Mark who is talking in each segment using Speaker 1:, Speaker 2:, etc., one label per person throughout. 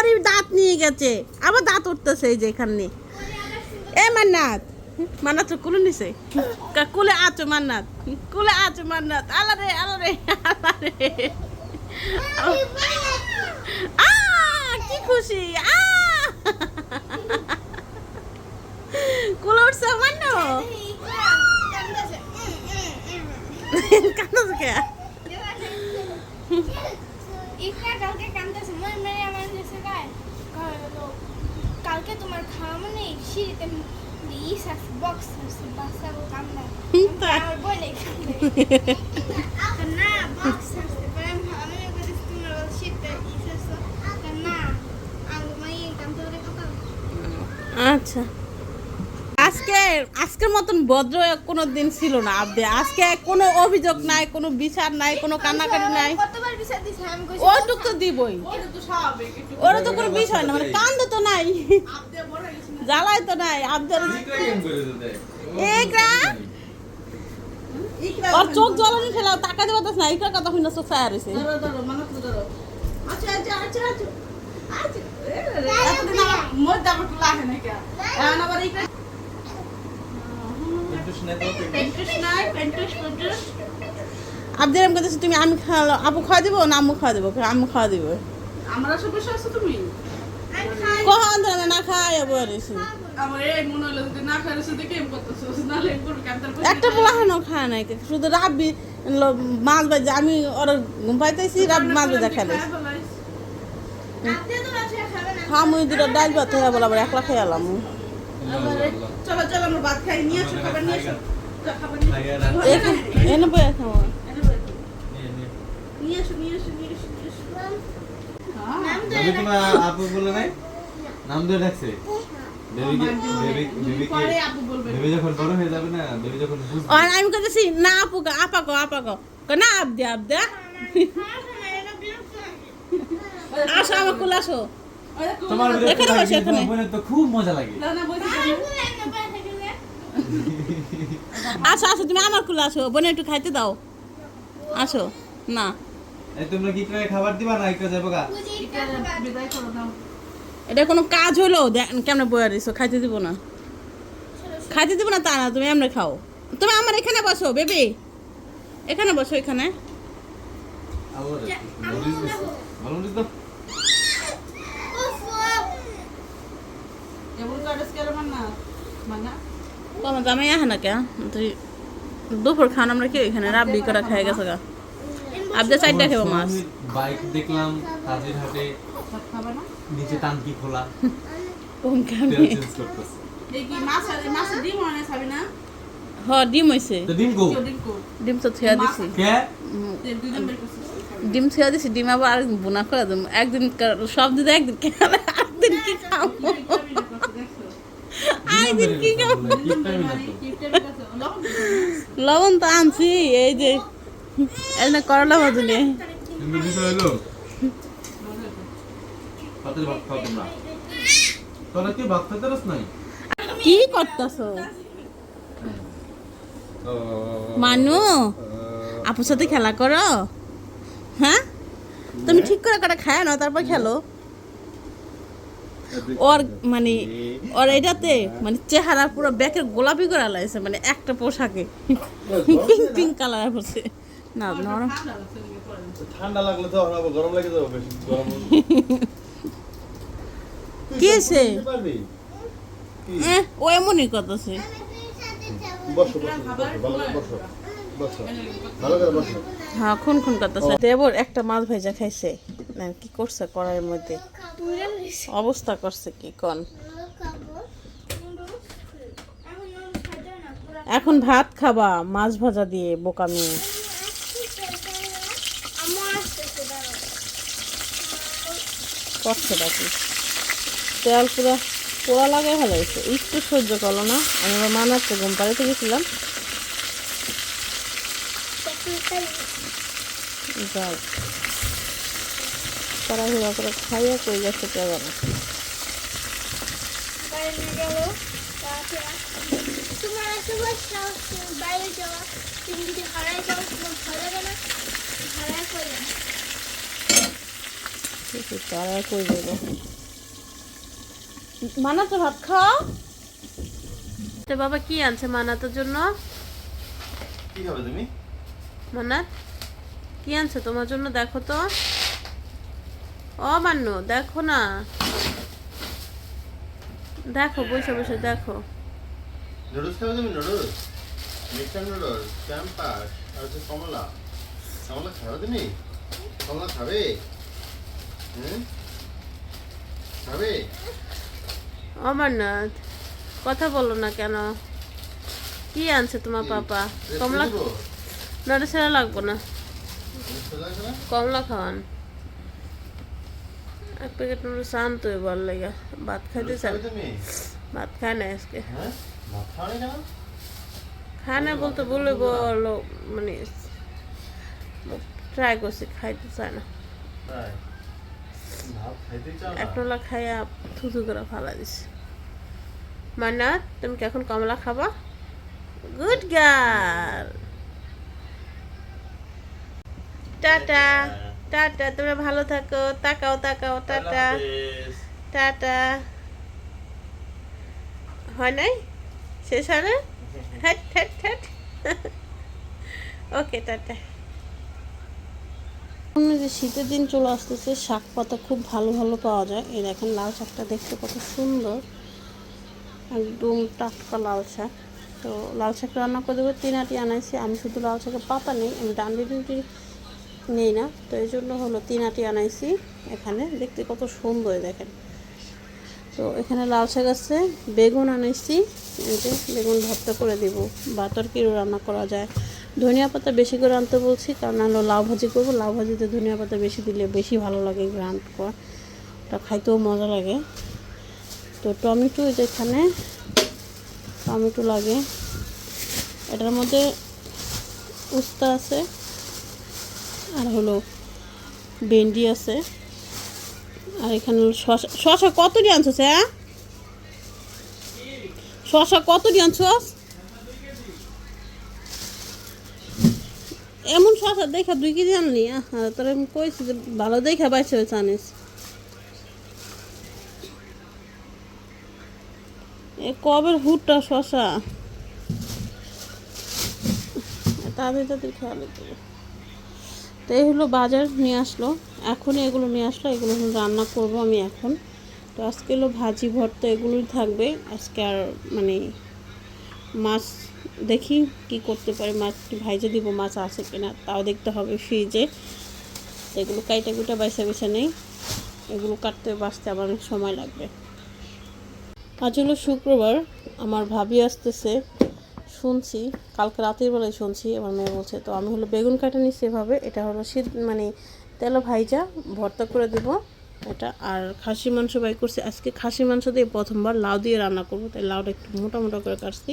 Speaker 1: আবারই দাঁত নিয়ে গেছে। আবার দাঁত উঠতেছে এই যে এখানে। এ মান্নাত। মান্নাত কুলে নিছে। কুলে আছো মান্নাত। কুলে আছো মান্নাত। আলা রে আলা রে আ, কি খুশি। কুলে উঠছে মান্ন কে
Speaker 2: মেরে আমার কাছে গায় কইলো কালকে তোমার খাওয়া মানে সিঁড়িতে ইস আছে বক্স আছে বাচ্চাগুলো কান্দা আমার বলে না বক্স আছে
Speaker 1: আচ্ছা। আজকে আজকের মতন ভদ্র কোনো দিন ছিল না আব্দে আজকে কোনো অভিযোগ নাই কোনো বিচার নাই কোনো কান্নাকাটি নাই।
Speaker 2: কইছি
Speaker 1: তো দিবই। ওরা তো কোনো বিষয় না মানে কান্দ তো নাই। জ্বালাই তো নাই আব্দের একরা ওর চোখ জ্বালানি ফেলাও তাকাতে পারতাস না ইকরা কথা শুনে চোখ ছায়া রয়েছে আব্দের এম কথা তুমি আমি খাওয়া আপু খাওয়া দিব না আম্মু খাওয়া দিব? আম্মু খাওয়া দিব?
Speaker 3: আমরা সমস্যা আছে তুমি?
Speaker 2: আমি
Speaker 1: কখন ধরে না খাই
Speaker 3: খাই করতেছো? কান্তার
Speaker 1: একটা পোলাহানো খায় নাই। শুধু রাব্বি মাছ ভাজা আমি ওরা ঘুম পাইতেছি রাব্বি মাছ
Speaker 2: খাবেন না
Speaker 1: হ্যাঁ মুই দুটো ডাল ভাত হয়ে বলে একলা খেয়ে এলাম।
Speaker 3: চলো চলো আমরা ভাত খাই নিয়ে খাবার নিয়ে খাবার।
Speaker 1: এনে
Speaker 3: এনে বসো। নিয়ে আসো নিয়ে আসো হ্যাঁ।
Speaker 4: আপু বলে নাই? নাম ধরে ডাকছে।
Speaker 3: আপু বলবে।
Speaker 4: বেবি যখন বড় হয়ে যাবে না বেবি যখন বুঝবে
Speaker 1: আর আমি কাছে না আপু গো, আপা গো আপা গো। কয়, না আবদে আবদে আসো আমার কুল আসো। এখানে বসে, এখানে।
Speaker 4: তো খুব মজা লাগে।
Speaker 3: না, না, বসে যাবে।
Speaker 1: আসো আসো তুমি আমার কুল আসো। বোনে একটু খাইতে দাও। আসো না।
Speaker 4: এই তোমরা কি করে খাবার দিবা না? একটা যাব গা।
Speaker 3: বিদায় করো দাও
Speaker 1: এটা কোনো কাজ হলো? দেখ- কেমনে বয়ে দিছো? খাইতে দিব না। খাইতে দিব না? তা না তুমি এমনি খাও। তুমি আমার এখানে বসো বেবি। এখানে বসো এখানে। তোমার জামাই আহে না কে? তুই দুপুর খান আমরা কি এখানে রাব্বি করা খাই গেছে গা? আবদে চারটা খেবো মাছ।
Speaker 4: বাইক দেখলাম কাজের হাটে।
Speaker 3: ভাত খাবে না
Speaker 4: নিচে টাঙ্কি খোলা
Speaker 3: ডিম
Speaker 1: ডিম হইছে।
Speaker 4: তো ডিম
Speaker 3: ডিম কর
Speaker 1: ডিম তো দিছি। ডিম থুয়া দিছি ডিম আবার বোনা করে দেবো। একদিন কা- সব দিতে একদিন খেলে একদিন কি খাব? আরেকদিন কি খাব? লবণ তো আনছি এই যে না। করলা
Speaker 4: কি
Speaker 1: করতেছ? মানু আপুর সাথে খেলা করো। হ্যাঁ? তুমি ঠিক করে কটা খায় না তারপর খেলো। ওর মানে ওর এটাতে মানে চেহারা পুরো ব্যাকের গোলাপি করে লাগছে মানে একটা পোশাকে। পিঙ্ক পিঙ্ক কালার পড়ছে। না নরম।
Speaker 4: ঠান্ডা লাগলে তো আবার গরম লাগে যাবে বেশি গরম
Speaker 1: কি হয়েছে?
Speaker 4: পারবি?
Speaker 1: ও এমনই করতেছে।
Speaker 4: বসো বসো বসো বসো ভালো করে বসো।
Speaker 1: হ্যাঁ খুন খুন করতেছে। দেবর একটা মাছ ভেজা খাইছে। না কি করছে কড়াইয়ের মধ্যে? অবস্থা করছে কি কন? এখন ভাত খাবা মাছ ভাজা দিয়ে বোকা মেয়ে। করছে নাকি তেল পুরো পোড়া লাগাই হয়েছে একটু সহ্য করল না। আমি আবার মানাচ্ছে ঘুম পাড়িতে গেছিলাম। যাও। করে খাইয়া কই গেছে কে
Speaker 2: না।
Speaker 1: তারা কই দেব। মানাতে ভাত খাও। তো বাবা কি আনছে মানাতের জন্য?
Speaker 4: কি খাবে তুমি?
Speaker 1: মানাত কি আনছে তোমার জন্য দেখো তো। অমান্য দেখো না। দেখো বসে বসে দেখো।
Speaker 4: নুডলস খাবে তুমি? নুডলস? মিক্সার নুডলস ক্যাম্পাস আর হচ্ছে কমলা। কমলা খাবে তুমি? কমলা খাবে?
Speaker 1: অমরনাথ কথা বলো না কেন? কি আনছে তোমার পাপা? কমলা? নটা সেরা লাগবো না? কমলা খাওয়ান। এক প্যাকেট নুডলস আনতো এবার লেগে। ভাত খাইতে চান? ভাত খায় না আজকে।
Speaker 4: হ্যাঁ?
Speaker 1: খায় না বলতে বলে বলো মানে ট্রাই করছি খাইতে চায় না। একটলা খাইয়া থুতু করে ফালা দিছে। মান্নাত তুমি কি এখন কমলা খাবা? গুড গার্ল টাটা টাটা, তোমরা ভালো থাকো, তাকাও তাকাও, টাটা। টাটা। হয় নাই? শেষ হয় না? Okay tata. যে শীতের দিন চলে আসতেছে, শাক পাতা খুব ভালো ভালো পাওয়া যায়। এই দেখেন লাল শাকটা দেখতে কত সুন্দর। একদম টাটকা লাল শাক। তো লাল শাক রান্না করে দেবো, তিনাটি আনাইছি। আমি শুধু লাল শাকের পাতা নেই, আমি ডান্ডি ডুন্ডি নেই না। তো এই জন্য হলো তিনাটি আনাইছি এখানে। দেখতে কত সুন্দর দেখেন। তো এখানে লাল শাক আছে, বেগুন আনাইছি। যে বেগুন ভর্তা করে দিব। বা তরকারিও রান্না করা যায়। ধনিয়া পাতা বেশি করে আনতে বলছি, কারণ হলো লাউ ভাজি করব। লাউ ভাজিতে ধনিয়া পাতা বেশি দিলে বেশি ভালো লাগে ওটা খাইতেও মজা লাগে। তো টমেটো এখানে, টমেটো লাগে। এটার মধ্যে উস্তা আছে, আর হলো ভেন্ডি আছে। আর এখানে শশা শশা কতটি আনছো হ্যাঁ শশা কতটি আনছস এমন শশা দেখা দুই কেজি আনলি হ্যাঁ তোর আমি কইছি যে ভালো দেখা বাইছে হয়েছে আনিস। এ কবের হুটটা শশা? তাদের তাদের খেয়াল দেবো তো এই হলো বাজার, নিয়ে আসলো। এখনই এগুলো নিয়ে আসলো, এগুলো রান্না করব আমি এখন। তো আজকে হলো ভাজি, ভর্তা, এগুলোই থাকবে। আজকে আর মানে মাছ দেখি কি করতে পারি, মাছ ভাইজে দিব, মাছ আছে কিনা, তাও দেখতে হবে ফ্রিজে। এগুলো কাইটা কুটা বাইসা বেছে নেই, এগুলো কাটতে বাঁচতে আবার অনেক সময় লাগবে। আজ হলো শুক্রবার, আমার ভাবি আসতেছে, শুনছি, কালকে রাতের বেলায় শুনছি, আমার মেয়ে বলছে, তো আমি হলো বেগুন কাটা নিচ্ছি এভাবে, এটা হলো শীত মানে তেল ভাইজা ভর্তা করে দেব। এটা আর খাসি মাংস বাই করছি। আজকে খাসি মাংস দিয়ে প্রথমবার লাউ দিয়ে রান্না করব, তাই লাউটা একটু মোটা মোটা করে কাটছি।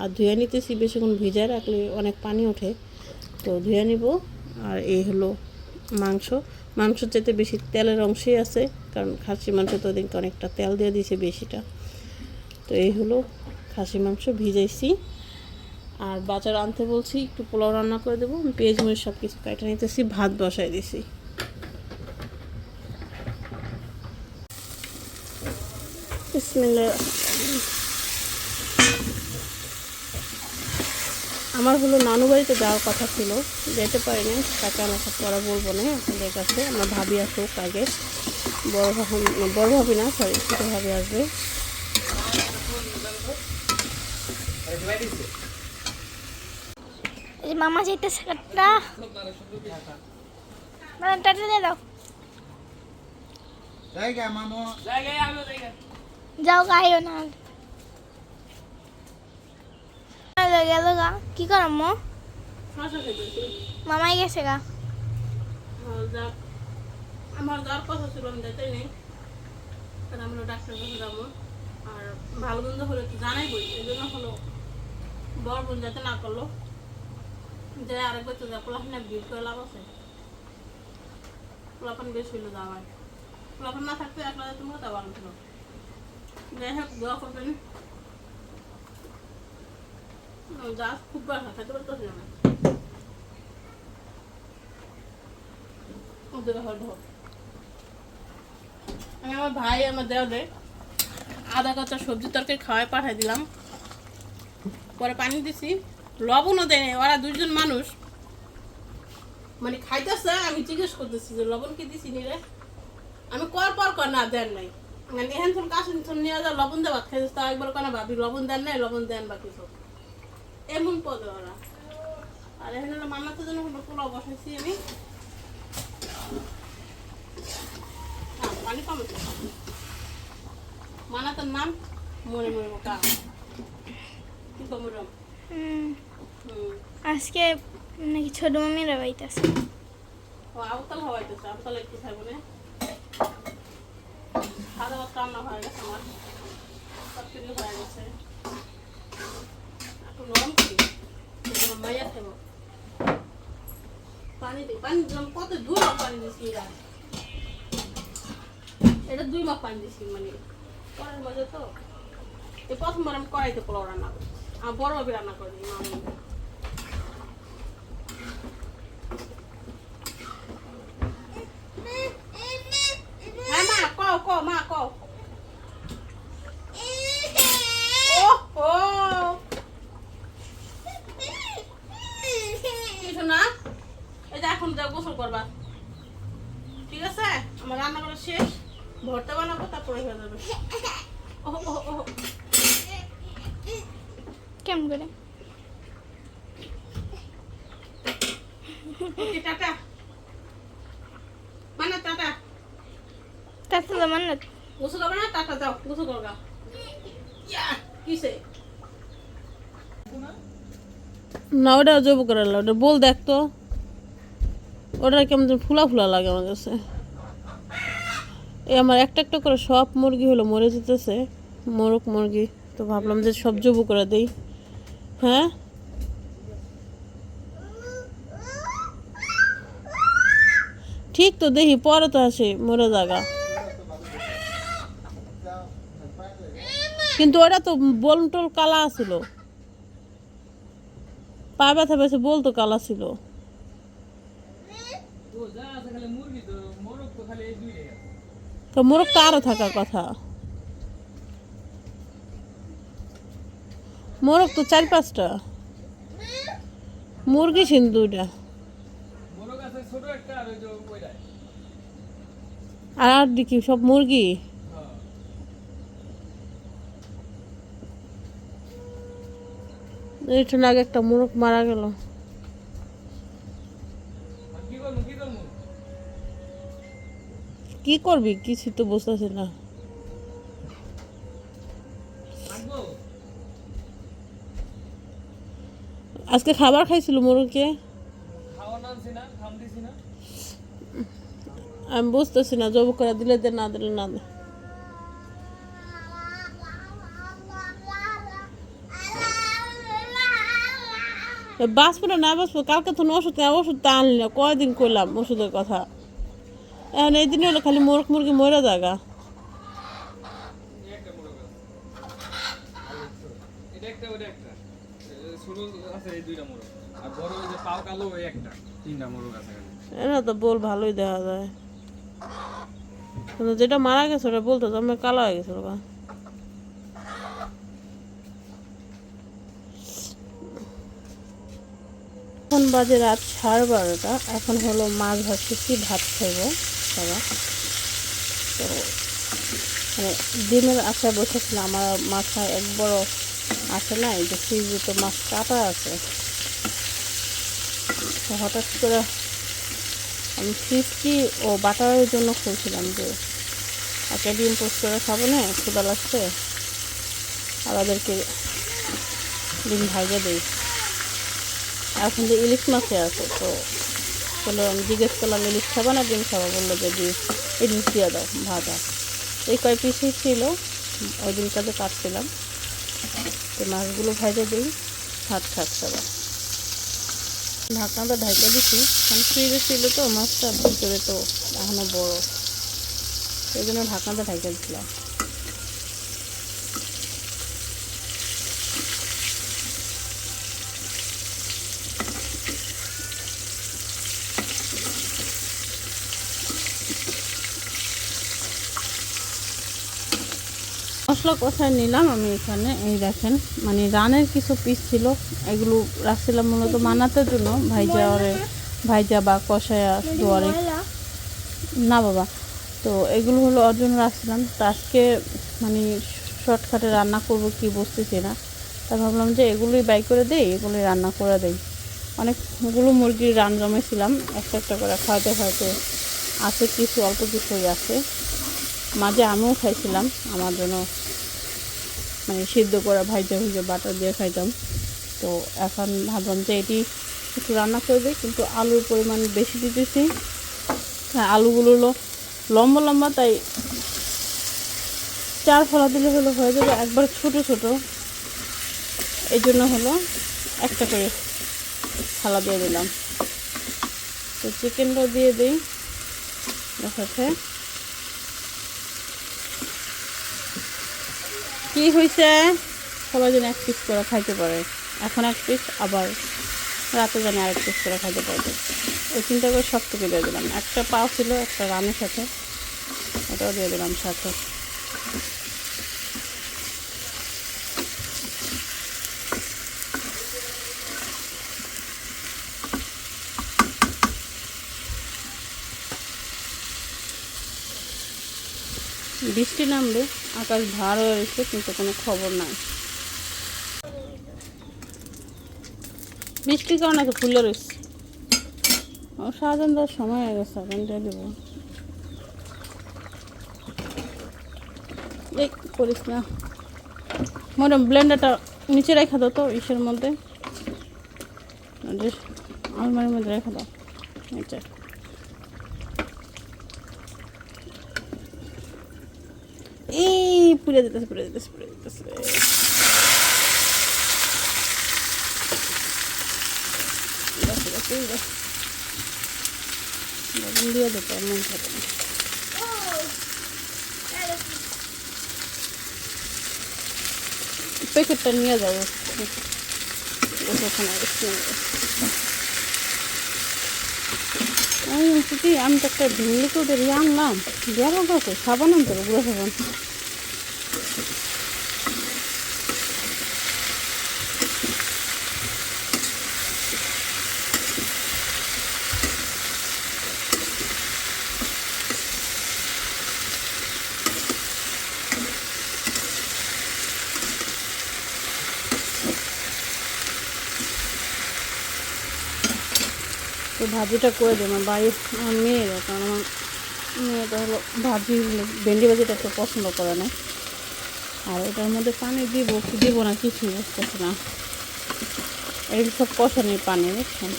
Speaker 1: আর ধুয়ে নিতেছি, বেশিক্ষণ ভিজায় রাখলে অনেক পানি ওঠে। তো ধুয়ে নিব। আর এই হলো মাংস। মাংস যেতে বেশি তেলের অংশই আছে, কারণ খাসি মাংস তো ওদিনকে অনেকটা তেল দিয়ে দিয়েছে বেশিটা। তো এই হলো খাসি মাংস ভিজাইছি। আর বাজার আনতে বলছি, একটু পোলাও রান্না করে দেবো। পেঁয়াজ, মরিচ সব কিছু কাটা নিতেছি, ভাত বসাই দিছি। আমার হলো নানু বাড়িতে যাওয়ার কথা ছিল যেতে পারিনি তাকে আমার সাথে ওরা বলব না আপনাদের কাছে। আমার ভাবি আসুক আগে। বড় ভাবি বড় ভাবি না সরি ছোটো ভাবি আসবে।
Speaker 2: এই মামা টাটা দিয়ে দাও। যাও, গাইও না। গেল গা। কি করাম মো? মামাই গেছে গা।
Speaker 1: আমার যাওয়ার কথা ছিল, আমি যেতে নেই। কারণ আমরা ডাক্তার কাছে যাব। আর ভালো বন্ধু হলে তো জানাই বই এই জন্য হলো বড় বোন যাতে না করল। যে আরেকবার তো যা, পোলাপান বিয়ে করে লাভ আছে। পোলাপান বেশ হইল যাওয়ার পোলাপান না থাকতে একলা মতো ভালো ছিল করবেন হল আমি আমার ভাই, আমার দেওয়ারে আদা কাঁচা সবজি তরকারি খাওয়াই পাঠাই দিলাম। পরে পানি দিছি। লবণও দেয় ওরা দুজন মানুষ। মানে খাইতেছে, আমি জিজ্ঞেস করতেছি যে, লবণ কি দিছি নি রে আমি কর পর কর না, দেন নাই। মানে এখান থেকে কাছে নিয়ে যা লবণ তা একবার কেন ভাবি লবণ দেন নাই লবণ দেন বা কিছু এমন পদে ওরা। আর এখানে হলো মান্নাতের জন্য পোলাও বসাইছি আমি। পানি কম আছে। মানাতের নাম মনে মনে মোটা কি কমরম
Speaker 2: আজকে নাকি ছোট মামিরা বাইতেছে।
Speaker 1: ও আবতাল হওয়াইতেছে আবতাল একটু খাইবো না। খাওয়া দাওয়া রান্না হয়ে গেছে পানি দিই পানি দিলাম, কত দুই মাপ পানি এরা? এটা দুই মাপ পানি দিছি মানে করার মজা তো। এই প্রথমবার আমি কড়াইতে পোলাও রান্না করছি। আমার বড় ভাবি রান্না করে দিই হ্যাঁ মা কও কও মা কও ও ও কিছু না এই যে এখন যা গোসল করবা ঠিক আছে আমার রান্না করা শেষ ভর্তা বানাবো তারপরে হয়ে যাবে। ও ও ও
Speaker 2: কেমন করে?
Speaker 1: টাটা। মানে টাটা।
Speaker 2: তাতে তো
Speaker 1: গোসল করবে না? টাটা যাও গোসল করবা কিসে? না ওটা জব করে ওটা বল দেখ তো। ওটা কেমন ফুলা ফুলা লাগে আমার কাছে। এই আমার একটা একটা করে সব মুরগি হলো, মরে যেতেছে। মোরগ মুরগি, তো ভাবলাম যে সব জবু করে দেই। হ্যাঁ? ঠিক তো দেখি, পরে তো আসে, মরে জায়গা কিন্তু ওটা তো বলন টল কালা ছিল। পা ব্যথা পেয়েছে বলতো কালা ছিল। তো মোরগ তো আরও থাকার কথা। মোরগ তো চার পাঁচটা। মুরগি ছিল দুইটা। আর আর দেখি সব মুরগি? একটু আগে একটা মোরগ মারা গেল। কি করবি? কিছু তো বুঝতেছি না। আজকে খাবার খাইছিল মোরগকে? আমি বুঝতেছি না, জব করে দিলে দে, না দিলে না দে। বাঁচবো না না বাঁচবো? কালকে তো ওষুধ ওষুধ আনলি না, কয়দিন করলাম ওষুধের কথা? এখন এই দিন হলো খালি মোরগ মুরগি মরে জাগা এরা তো বল ভালোই দেখা যায়। কিন্তু যেটা মারা গেছে ওটা বলতো যে আমার কালো হয়ে গেছে ওটা এখন বাজে রাত সাড়ে বারোটা। এখন হলো মাছ ভাজতেছি ভাত খাইবো। সবাই তো মানে ডিমের আশায় বসেছিলাম আমার মাথায় এক বড় আসে না এই যে ফ্রিজে তো মাছ কাটা আছে। তো হঠাৎ করে আমি ফিফটি ও বাটারের জন্য খুলছিলাম যে একটা ডিম পোস্ট করে খাব না ক্ষুদা লাগছে। আর ওদেরকে ডিম ভাজে দিই। এখন যে ইলিশ মাছে আছে, তো বলল আমি জিজ্ঞেস করলাম, ইলিশ খাব না ডিম খাব? বলল যে ইলিশ দিয়ে দাও, ভাজা। এই কয় পিসই ছিল, ওই দিন কাজে কাটছিলাম। তো মাছগুলো ভাজে দিই, ভাত খাচ্ছে আবার ঢাকনাটা ঢাকা দিছি, কারণ ফ্রিজে ছিল তো, মাছটা ভিতরে তো এখনও বড়। সেই জন্য ঢাকনাটা ঢাকা দিছিলাম। মশলা কষায় নিলাম আমি এখানে, এই দেখেন। মানে রানের কিছু পিস ছিল, এগুলো রাখছিলাম মূলত মানাতের জন্য, ভাইজা ওরে, ভাইজা বা কষায়া দোয়ারে না বাবা, তো এগুলো হলো ওর জন্য রাখছিলাম। তো আজকে মানে শর্টকাটে রান্না করব কি বুঝতেছি না। তা ভাবলাম যে এগুলোই বাই করে দেই, এগুলোই রান্না করে দেই। অনেকগুলো মুরগির রান জমেছিলাম, একটা একটা করে খাওয়াতে খাওয়াতে আছে কিছু, অল্প কিছুই আছে। মাঝে আমিও খাইছিলাম, আমার জন্য মানে সিদ্ধ করে ভাইজা ভুজে বাটার দিয়ে খাইতাম। তো এখন ভাবলাম যে এটি একটু রান্না করবে কিন্তু আলুর পরিমাণ বেশি দিতেছি। হ্যাঁ আলুগুলো লম্বা লম্বা, তাই চার ফলা দিলে হলো হয়ে যাবে, একবার ছোট ছোট। এই জন্য হলো একটা করে থালা দিয়ে দিলাম। তো চিকেনটাও দিয়ে দিই। দেখাচ্ছে। কি হয়েছে? সবাই যেন এক পিস করে খাইতে পারে। এখন এক পিস আবার রাতে যেন আরেক পিস করে খাইতে পারবে ওই চিন্তা করে সব থেকে দিয়ে দিলাম। একটা পাও ছিল, একটা রানের সাথে। ওটাও দিয়ে দিলাম সাথে। বৃষ্টি নামবে, আকাশ ভার হয়ে রয়েছে, কিন্তু কোনো খবর নাই। বৃষ্টির কারণে তো ফুলে রয়েছে। ও, সারাদিন দেওয়ার সময় হয়ে গেছে, এখন দিয়ে দেবো। এই করিস না। ম্যাডাম ব্লেন্ডারটা নিচে রেখে দাও তো, ইসের মধ্যে। আলমারির মধ্যে রেখে দাও, নিচে। এই পুড়ে যেতেছে পুড়ে যেতেছে পুড়ে যেতেছে বাস, বাস, এই বাস। লবণ দিয়ে দেবো আর মন থাকে না প্যাকেটটা নিয়ে যাব ওখানে আমি বলছি কি আমি তো একটা ভিংলি করে ইয়ে আনলাম। বেরো গেছে সাবান আনতে গুঁড়ো সাবান। ভাজিটা করে দেবো বাড়ির, আমার মেয়েরা, কারণ আমার মেয়েটা হলো ভাজি, ভেন্ডি ভাজিটা একটু পছন্দ করে না। আর এটার মধ্যে পানি দিব কি দিব না কিছুই বুঝতেছি না। এগুলো সব কষানির পানি, বুঝছেন?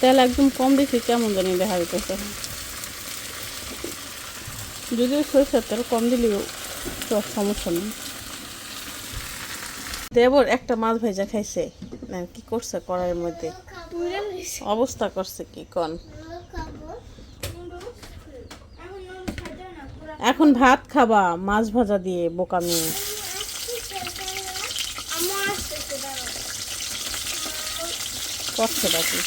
Speaker 1: তেল একদম কম দিছি, কেমন জানি দেখা যেতেছে যদিও সরষের তেল কম দিলেও সমস্যা নেই। দেবর একটা মাছ ভাজা খাইছে। না কি করছে কড়াইয়ের মধ্যে? অবস্থা করছে কি কন?
Speaker 2: এখন
Speaker 1: ভাত খাবা মাছ ভাজা দিয়ে বোকা মেয়ে।
Speaker 2: আমার
Speaker 1: করছে নাকি?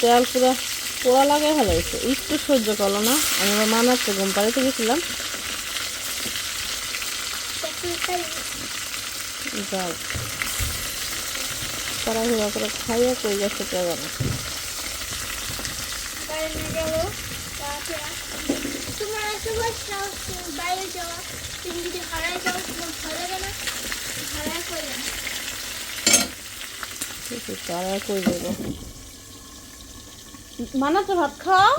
Speaker 1: তেল পুরা পোড়া লাগে ফেলাইছে। একটু সহ্য করল না। আমি আবার মানাচ্ছে ঘুম পাড়িতে গেছিলাম। যাও তাড়াহুড়া করে খাইয়া কই গেছে কে জানে।
Speaker 2: বাইরে নিয়ে গেল তারপরে তোমার এত বছর বাইরে যাওয়া। তুমি যদি হারাই যাও তোমার ভালো লাগে না। হারাই করে
Speaker 1: তারা কই যাব মানাচ্ছে ভাত খাও?